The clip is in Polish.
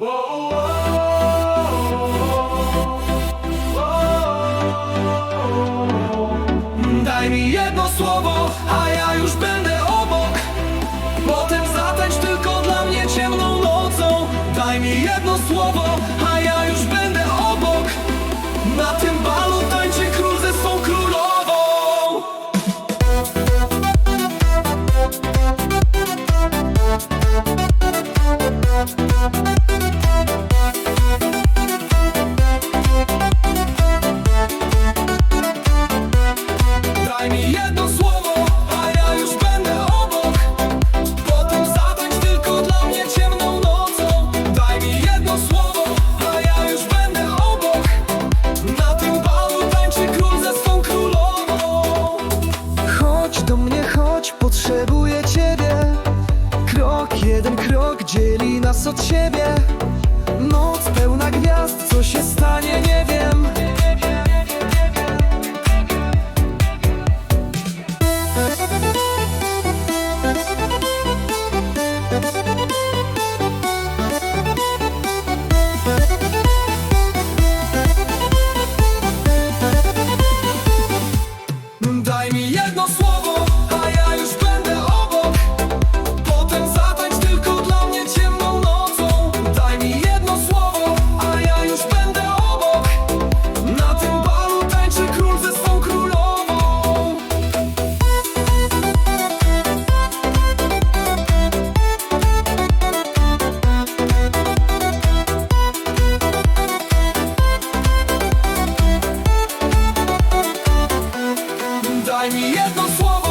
Daj mi jedno słowo, a ja już będę obok Potem zatańcz tylko dla mnie ciemną nocą Daj mi jedno słowo, jedno słowo, a ja już będę obok. Potem zatańcz tylko dla mnie ciemną nocą. Daj mi jedno słowo, a ja już będę obok. Na tym balu tańczy król ze królową. Chodź do mnie, chodź, potrzebuję ciebie. Krok, jeden krok dzieli nas od siebie. Noc pełna gwiazd, co się wiem слово.